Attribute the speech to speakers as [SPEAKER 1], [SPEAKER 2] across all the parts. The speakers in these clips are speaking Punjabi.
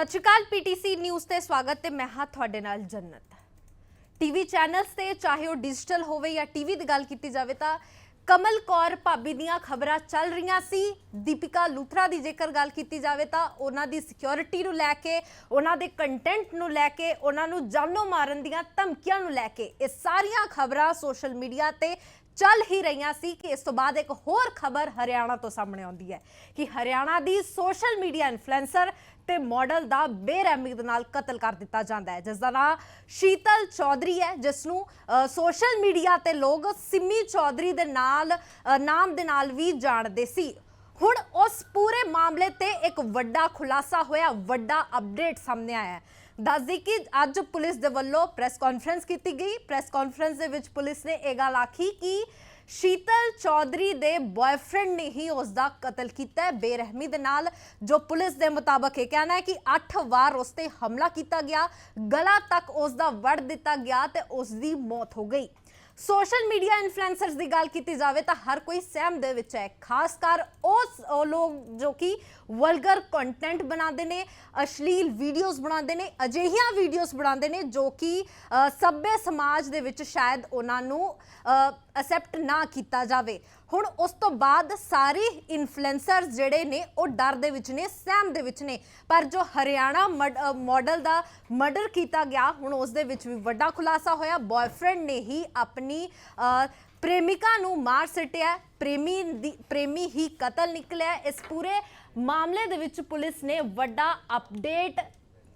[SPEAKER 1] ਸਤਿ ਸ਼੍ਰੀ ਅਕਾਲ, ਪੀਟੀਸੀ ਨਿਊਜ਼ ਤੇ ਸਵਾਗਤ ਤੇ ਮੈਂ ਹਾਂ ਤੁਹਾਡੇ ਨਾਲ ਜੰਨਤ। ਟੀਵੀ ਚੈਨਲਸ ਤੇ ਚਾਹੇ ਉਹ ਡਿਜੀਟਲ ਹੋਵੇ ਜਾਂ ਟੀਵੀ ਦੀ ਗੱਲ ਕੀਤੀ ਜਾਵੇ ਤਾਂ ਕਮਲ ਕੌਰ ਭਾਬੀ ਦੀਆਂ ਖਬਰਾਂ ਚੱਲ ਰਹੀਆਂ ਸੀ। ਦੀਪਿਕਾ ਲੂਥਰਾ ਦੀ ਜੇਕਰ ਗੱਲ ਕੀਤੀ ਜਾਵੇ ਤਾਂ ਉਹਨਾਂ ਦੀ ਸਿਕਿਉਰਿਟੀ ਨੂੰ ਲੈ ਕੇ, ਉਹਨਾਂ ਦੇ ਕੰਟੈਂਟ ਨੂੰ ਲੈ ਕੇ, ਉਹਨਾਂ ਨੂੰ ਜਾਨੋਂ ਮਾਰਨ ਦੀਆਂ ਧਮਕੀਆਂ ਨੂੰ ਲੈ ਕੇ ਇਹ ਸਾਰੀਆਂ ਖਬਰਾਂ ਸੋਸ਼ਲ ਮੀਡੀਆ ਤੇ ਚੱਲ ਹੀ ਰਹੀਆਂ ਸੀ ਕਿ ਇਸ ਤੋਂ ਬਾਅਦ ਇੱਕ ਹੋਰ ਖਬਰ ਹਰਿਆਣਾ ਤੋਂ ਸਾਹਮਣੇ ਆਉਂਦੀ ਹੈ ਕਿ ਹਰਿਆਣਾ ਦੀ ਸੋਸ਼ਲ ਮੀਡੀਆ ਇਨਫਲੂਐਂਸਰ ਤੇ ਮਾਡਲ ਦਾ ਬੇਰਹਿਮੀ ਦੇ ਨਾਲ ਕਤਲ ਕਰ ਦਿੱਤਾ ਜਾਂਦਾ ਹੈ ਜਿਸ ਦਾ ਨਾਮ ਸ਼ੀਤਲ ਚੌਧਰੀ ਹੈ ਜਿਸ ਨੂੰ ਸੋਸ਼ਲ ਮੀਡੀਆ ਤੇ ਲੋਕ ਸਿੰਮੀ ਚੌਧਰੀ ਦੇ ਨਾਲ ਨਾਮ ਦੇ ਨਾਲ ਵੀ ਜਾਣਦੇ ਸੀ। ਹੁਣ ਉਸ ਪੂਰੇ ਮਾਮਲੇ ਤੇ ਇੱਕ ਵੱਡਾ ਖੁਲਾਸਾ ਹੋਇਆ, ਵੱਡਾ ਅਪਡੇਟ ਸਾਹਮਣੇ ਆਇਆ ਹੈ। ਦੱਸਦੀ ਕਿ ਅੱਜ ਪੁਲਿਸ ਦੇ ਵੱਲੋਂ ਪ੍ਰੈਸ ਕਾਨਫਰੰਸ ਕੀਤੀ ਗਈ। ਪ੍ਰੈਸ ਕਾਨਫਰੰਸ ਦੇ ਵਿੱਚ ਪੁਲਿਸ ਨੇ ਇਹ ਗੱਲ ਆਖੀ ਕਿ ਸ਼ੀਤਲ ਚੌਧਰੀ ਦੇ ਬॉयਫ੍ਰੈਂਡ ਨੇ ਹੀ ਉਸ ਦਾ ਕਤਲ ਕੀਤਾ ਹੈ। ਬੇਰਹਿਮੀ ਦੇ ਨਾਲ ਜੋ ਪੁਲਿਸ ਦੇ ਮੁਤਾਬਕ ਇਹ ਕਹਿਣਾ ਹੈ ਕਿ 8 ਵਾਰ ਉਸ ਤੇ ਹਮਲਾ ਕੀਤਾ ਗਿਆ ਗਲਾ ਤੱਕ ਉਸ ਦਾ ਵੜ ਦਿੱਤਾ ਗਿਆ ਤੇ ਉਸ ਦੀ ਮੌਤ ਹੋ ਗਈ। ਸੋਸ਼ਲ ਮੀਡੀਆ ਇਨਫਲੂਐਂਸਰਸ ਦੀ ਗੱਲ ਕੀਤੀ ਜਾਵੇ ਤਾਂ ਹਰ ਕੋਈ ਸਹਿਮ ਦੇ ਵਿੱਚ ਹੈ। ਖਾਸ ਕਰ ਉਸ ਉਹ ਲੋਕ ਜੋ ਕਿ ਵਲਗਰ ਕੰਟੈਂਟ ਬਣਾਉਂਦੇ ਨੇ ਅਸ਼ਲੀਲ ਵੀਡੀਓਜ਼ ਬਣਾਉਂਦੇ ਨੇ ਅਜਿਹੀਆਂ ਵੀਡੀਓਜ਼ ਬਣਾਉਂਦੇ ਨੇ ਜੋ ਕਿ ਅ, ਸੱਭਿਅ ਸਮਾਜ ਦੇ ਵਿੱਚ ਸ਼ਾਇਦ ਉਹਨਾਂ ਨੂੰ ਅਸੈਪਟ ਨਾ ਕੀਤਾ ਜਾਵੇ। ਹੁਣ ਉਸ ਤੋਂ ਬਾਅਦ ਸਾਰੇ ਇਨਫਲੂਐਂਸਰਸ ਜਿਹੜੇ ਨੇ, ਉਹ ਡਰ ਦੇ ਵਿੱਚ ਨੇ, ਸਹਿਮ ਦੇ ਵਿੱਚ ਨੇ। ਪਰ ਜੋ ਹਰਿਆਣਾ ਮਾਡਲ ਦਾ ਮਰਡਰ ਕੀਤਾ ਗਿਆ, ਹੁਣ ਉਸ ਦੇ ਵਿੱਚ ਵੀ ਵੱਡਾ ਖੁਲਾਸਾ ਹੋਇਆ। ਬॉयਫ੍ਰੈਂਡ ਨੇ ਹੀ ਆਪਣੀ ਪ੍ਰੇਮਿਕਾ ਨੂੰ ਮਾਰ ਸਟਿਆ। ਪ੍ਰੇਮੀ ਦੀ, ਪ੍ਰੇਮੀ ਹੀ ਕਤਲ ਨਿਕਲਿਆ। ਇਸ ਪੂਰੇ ਮਾਮਲੇ ਦੇ ਵਿੱਚ ਪੁਲਿਸ ਨੇ ਵੱਡਾ ਅਪਡੇਟ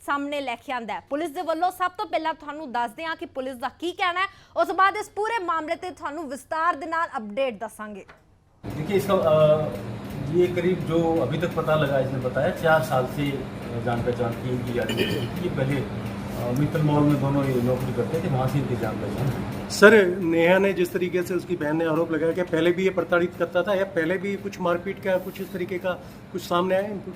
[SPEAKER 1] ਸਾਹਮਣੇ ਲੈ ਕੇ ਆਂਦਾ ਹੈ ਪੁਲਿਸ ਦੇ ਵੱਲੋਂ ਸਭ ਤੋਂ ਪਹਿਲਾਂ ਤੁਹਾਨੂੰ ਦੱਸਦੇ ਹਾਂ ਕਿ ਪੁਲਿਸ ਦਾ ਕੀ ਕਹਿਣਾ ਹੈ ਉਸ ਤੋਂ ਬਾਅਦ ਇਸ ਪੂਰੇ ਮਾਮਲੇ ਤੇ ਤੁਹਾਨੂੰ ਵਿਸਤਾਰ ਦੇ ਨਾਲ ਅਪਡੇਟ ਦੱਸਾਂਗੇ
[SPEAKER 2] देखिए इसका अ, ये करीब जो अभी तक पता लगा इसने बताया चार साल से अ, जान पहचान की इनकी जा रही है ये पहले अ, मित्तल मॉल में दोनों ये नौकरी करते थे वहाँ से इनकी जान पहचान है।
[SPEAKER 3] सर नेहा ने जिस तरीके से उसकी बहन ने आरोप लगाया कि पहले भी ये प्रताड़ित करता था या पहले भी कुछ मारपीट का कुछ इस तरीके का कुछ सामने आया इनको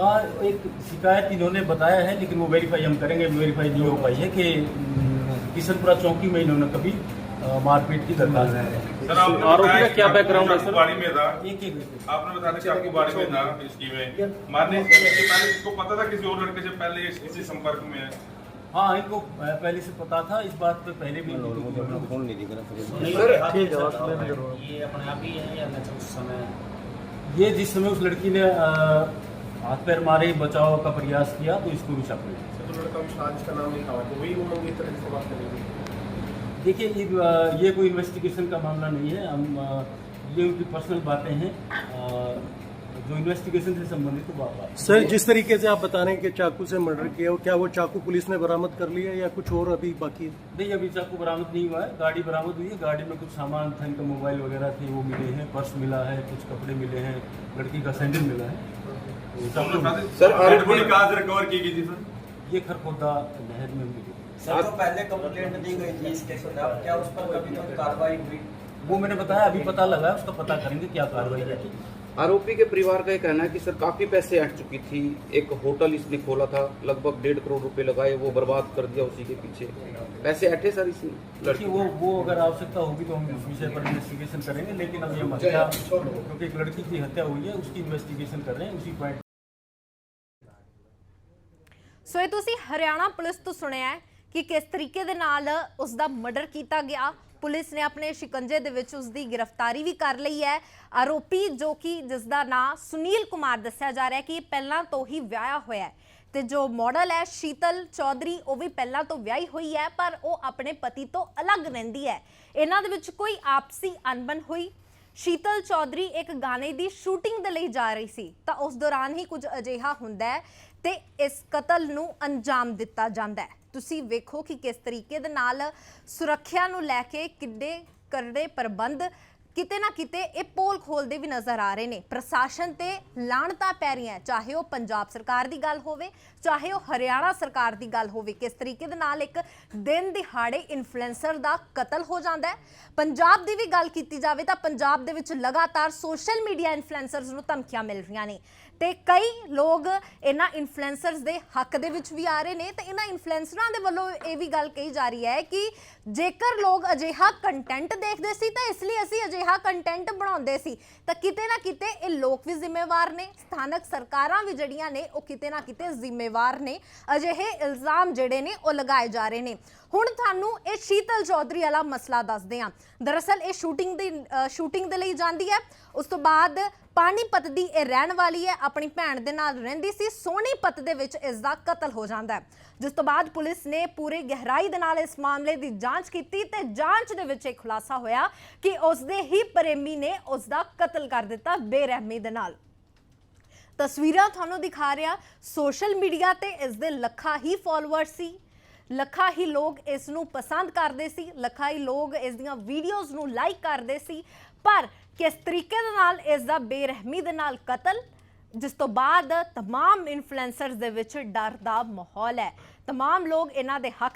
[SPEAKER 2] हाँ एक शिकायत इन्होंने बताया है लेकिन वो वेरीफाई हम करेंगे वेरीफाई नहीं हो पाई है कि किशनपुरा चौकी में इन्होंने कभी मारपीट की दरखास्त है
[SPEAKER 4] आरोपी का क्या background है, सर?
[SPEAKER 5] बाड़ी में था।
[SPEAKER 2] एक एक।
[SPEAKER 5] आपने बताया कि आपको बाड़ी में था इसकी में। मारने से पहले इसको पता था किसी और लड़के से पहले इसी संपर्क में है?
[SPEAKER 2] हाँ इनको पहले से पता था इस बात पे पहले भी फ़ोन नहीं
[SPEAKER 4] सर
[SPEAKER 3] ठीक है
[SPEAKER 4] ये अपने आप ही है या उस समय
[SPEAKER 2] ये जिस समय उस लड़की ने हाथ पैर मारे बचाव का प्रयास किया तो इसको भी शक हुई
[SPEAKER 6] तो लड़का नाम लिखा हुआ तो वही वो मंगी तरह से बात करेंगे
[SPEAKER 2] देखिए ये ये कोई इन्वेस्टिगेशन का मामला नहीं है। हम ये उनकी पर्सनल बातें हैं। जो इन्वेस्टिगेशन से संबंधित है वो बात
[SPEAKER 3] सर जिस तरीके से आप बता रहे हैं कि चाकू से मर्डर किया और क्या वो चाकू पुलिस ने बरामद कर लिया या कुछ और अभी बाकी है?
[SPEAKER 2] नहीं अभी चाकू बरामद नहीं हुआ है। गाड़ी बरामद हुई है। गाड़ी में कुछ सामान था इनका मोबाइल वगैरह थे वो मिले हैं। पर्स मिला है कुछ कपड़े मिले हैं। लड़की का सैंडल मिला है। तो
[SPEAKER 5] सर आरोपी कहाँ से रिकवर की गई थी सर?
[SPEAKER 2] ये खरखोदा नहर में मिली।
[SPEAKER 7] सर तो पहले कंप्लेंट दी गई थी इसके खिलाफ क्या उस पर कभी कोई कार्रवाई हुई?
[SPEAKER 2] वो मैंने बताया अभी पता लगा है, उसका पता करेंगे क्या कार्रवाई है।
[SPEAKER 4] आरोपी के परिवार का ये कहना है कि सर काफी पैसे हट चुकी थी एक होटल इसने खोला था लगभग डेढ़ करोड़ रुपए लगाए वो बर्बाद कर दिया उसी के पीछे पैसे हटे सर इसने
[SPEAKER 2] देखिए वो वो अगर आवश्यकता होगी तो हम इस विषय पर इन्वेस्टिगेशन करेंगे लेकिन अब ये हम हत्या क्योंकि एक लड़की की हत्या हुई है उसकी इन्वेस्टिगेशन कर रहे हैं उसी पॉइंट
[SPEAKER 1] ਸੋ ਇਹ ਤੁਸੀਂ ਹਰਿਆਣਾ ਪੁਲਿਸ ਤੋਂ ਸੁਣਿਆ ਹੈ ਕਿ ਕਿਸ ਤਰੀਕੇ ਦੇ ਨਾਲ ਉਸ ਦਾ ਮਰਡਰ ਕੀਤਾ ਗਿਆ ਪੁਲਿਸ ਨੇ ਆਪਣੇ ਸ਼ਿਕੰਜੇ ਦੇ ਵਿੱਚ ਉਸ ਦੀ ਗ੍ਰਿਫਤਾਰੀ ਵੀ ਕਰ ਲਈ ਹੈ। ਆਰੋਪੀ ਜੋ ਕਿ ਜਿਸ ਦਾ ਨਾਮ ਸੁਨੀਲ ਕੁਮਾਰ ਦੱਸਿਆ ਜਾ ਰਿਹਾ ਹੈ ਕਿ ਇਹ ਪਹਿਲਾਂ ਤੋਂ ਹੀ ਵਿਆਹਿਆ ਹੋਇਆ ਹੈ ਤੇ ਜੋ ਮਾਡਲ ਹੈ ਸ਼ੀਤਲ ਚੌਧਰੀ, ਉਹ ਵੀ ਪਹਿਲਾਂ ਤੋਂ ਵਿਆਹੀ ਹੋਈ ਹੈ, ਪਰ ਉਹ ਆਪਣੇ ਪਤੀ ਤੋਂ ਅਲੱਗ ਰਹਿੰਦੀ ਹੈ। ਇਹਨਾਂ ਦੇ ਵਿੱਚ ਕੋਈ ਆਪਸੀ ਅਣਬਣ ਹੋਈ। ਸ਼ੀਤਲ ਚੌਧਰੀ ਇੱਕ ਗਾਣੇ ਦੀ ਸ਼ੂਟਿੰਗ ਦੇ ਲਈ ਜਾ ਰਹੀ ਸੀ, ਤਾਂ ਉਸ ਦੌਰਾਨ ਹੀ ਕੁਝ ਅਜਿਹਾ ਹੁੰਦਾ ਹੈ ਤੇ ਇਸ ਕਤਲ ਨੂੰ ਅੰਜਾਮ ਦਿੱਤਾ ਜਾਂਦਾ ਹੈ। ਤੁਸੀਂ ਵੇਖੋ ਕਿ ਕਿਸ ਤਰੀਕੇ ਦੇ ਨਾਲ ਸੁਰੱਖਿਆ ਨੂੰ ਲੈ ਕੇ ਕਿੱਡੇ ਕਰੜੇ ਪ੍ਰਬੰਧ ਕਿਤੇ ਨਾ ਕਿਤੇ ਇਹ ਪੋਲ ਖੋਲਦੇ ਵੀ ਨਜ਼ਰ ਆ ਰਹੇ ਨੇ। ਪ੍ਰਸ਼ਾਸਨ ਤੇ ਲਾਣਤਾ ਪੈ ਰਹੀਆਂ ਚਾਹੇ ਉਹ ਪੰਜਾਬ ਸਰਕਾਰ ਦੀ ਗੱਲ ਹੋਵੇ, ਚਾਹੇ ਉਹ ਹਰਿਆਣਾ ਸਰਕਾਰ ਦੀ ਗੱਲ ਹੋਵੇ, ਕਿਸ ਤਰੀਕੇ ਦੇ ਨਾਲ ਇੱਕ ਦਿਨ ਦਿਹਾੜੇ ਇਨਫਲੂਐਂਸਰ ਦਾ ਕਤਲ ਹੋ ਜਾਂਦਾ ਹੈ। ਪੰਜਾਬ ਦੀ ਵੀ ਗੱਲ ਕੀਤੀ ਜਾਵੇ ਤਾਂ ਪੰਜਾਬ ਦੇ ਵਿੱਚ ਲਗਾਤਾਰ ਸੋਸ਼ਲ ਮੀਡੀਆ ਇਨਫਲੂਐਂਸਰਸ ਨੂੰ ਧਮਕੀਆਂ ਮਿਲ ਰਹੀਆਂ ਨੇ। ਤੇ ਕਈ ਲੋਕ ਇਹਨਾਂ ਇਨਫਲੂਐਂਸਰਸ ਦੇ ਹੱਕ ਦੇ ਵਿੱਚ ਵੀ ਆ ਰਹੇ ਨੇ ਤੇ ਇਹਨਾਂ ਇਨਫਲੂਐਂਸਰਾਂ ਦੇ ਵੱਲੋਂ ਇਹ ਵੀ ਗੱਲ ਕਹੀ ਜਾ ਰਹੀ ਹੈ ਕਿ ਜੇਕਰ ਲੋਕ ਅਜਿਹਾ ਕੰਟੈਂਟ ਦੇਖਦੇ ਸੀ ਤਾਂ ਇਸ ਲਈ ਅਸੀਂ ਅਜਿਹਾ ਕੰਟੈਂਟ ਬਣਾਉਂਦੇ ਸੀ। ਤਾਂ ਕਿਤੇ ਨਾ ਕਿਤੇ ਇਹ ਲੋਕ ਵੀ ਜ਼ਿੰਮੇਵਾਰ ਨੇ, ਸਥਾਨਕ ਸਰਕਾਰਾਂ ਵੀ ਜਿਹੜੀਆਂ ਨੇ ਉਹ ਕਿਤੇ ਨਾ ਕਿਤੇ ਜ਼ਿੰਮੇਵਾਰ ਨੇ। ਅਜਿਹੇ ਇਲਜ਼ਾਮ ਜਿਹੜੇ ਨੇ ਉਹ ਲਗਾਏ ਜਾ ਰਹੇ ਨੇ। ਹੁਣ ਤੁਹਾਨੂੰ ਇਹ ਸ਼ੀਤਲ ਚੌਧਰੀ ਵਾਲਾ ਮਸਲਾ ਦੱਸਦੇ ਹਾਂ। ਦਰਅਸਲ ਇਹ ਸ਼ੂਟਿੰਗ ਦੀ ਸ਼ੂਟਿੰਗ ਦੇ ਲਈ ਜਾਂਦੀ ਹੈ। ਉਸ ਤੋਂ ਬਾਅਦ ਪਾਣੀਪਤ ਦੀ ਇਹ ਰਹਿਣ ਵਾਲੀ ਹੈ, ਆਪਣੀ ਭੈਣ ਦੇ ਨਾਲ ਰਹਿੰਦੀ ਸੀ, ਸੋਨੀਪਤ ਦੇ ਵਿੱਚ ਇਸ ਦਾ ਕਤਲ ਹੋ ਜਾਂਦਾ ਹੈ। ਜਿਸ ਤੋਂ ਬਾਅਦ ਪੁਲਿਸ ਨੇ ਪੂਰੀ ਗਹਿਰਾਈ ਦੇ ਨਾਲ ਇਸ ਮਾਮਲੇ ਦੀ ਜਾਂਚ ਕੀਤੀ ਤੇ ਜਾਂਚ ਦੇ ਵਿੱਚ ਇਹ ਖੁਲਾਸਾ ਹੋਇਆ ਕਿ ਉਸ ਦੇ ਹੀ ਪ੍ਰੇਮੀ ਨੇ ਉਸ ਦਾ ਕਤਲ ਕਰ ਦਿੱਤਾ ਬੇਰਹਿਮੀ ਦੇ ਨਾਲ। ਤਸਵੀਰਾਂ ਤੁਹਾਨੂੰ ਦਿਖਾ ਰਿਹਾ। ਸੋਸ਼ਲ ਮੀਡੀਆ ਤੇ ਇਸ ਦੇ ਲੱਖਾਂ ਹੀ ਫਾਲੋਅਰ ਸੀ। ਲੱਖਾਂ ਹੀ ਲੋਕ ਇਸ ਨੂੰ ਪਸੰਦ ਕਰਦੇ ਸੀ ਲੱਖਾਂ ਹੀ ਲੋਕ ਇਸ ਦੀਆਂ ਵੀਡੀਓਜ਼ ਨੂੰ ਲਾਈਕ ਕਰਦੇ ਸੀ ਪਰ ਕਿਸ ਤਰੀਕੇ ਦੇ ਨਾਲ ਇਸ ਦਾ ਬੇਰਹਿਮੀ ਦੇ ਨਾਲ ਕਤਲ ਜਿਸ ਤੋਂ ਬਾਅਦ तमाम ਇਨਫਲੂਐਂਸਰਸ ਦੇ ਵਿੱਚ ਡਰ ਦਾ ਮਾਹੌਲ ਹੈ तमाम ਲੋਕ ਇਹਨਾਂ ਦੇ ਹੱਕ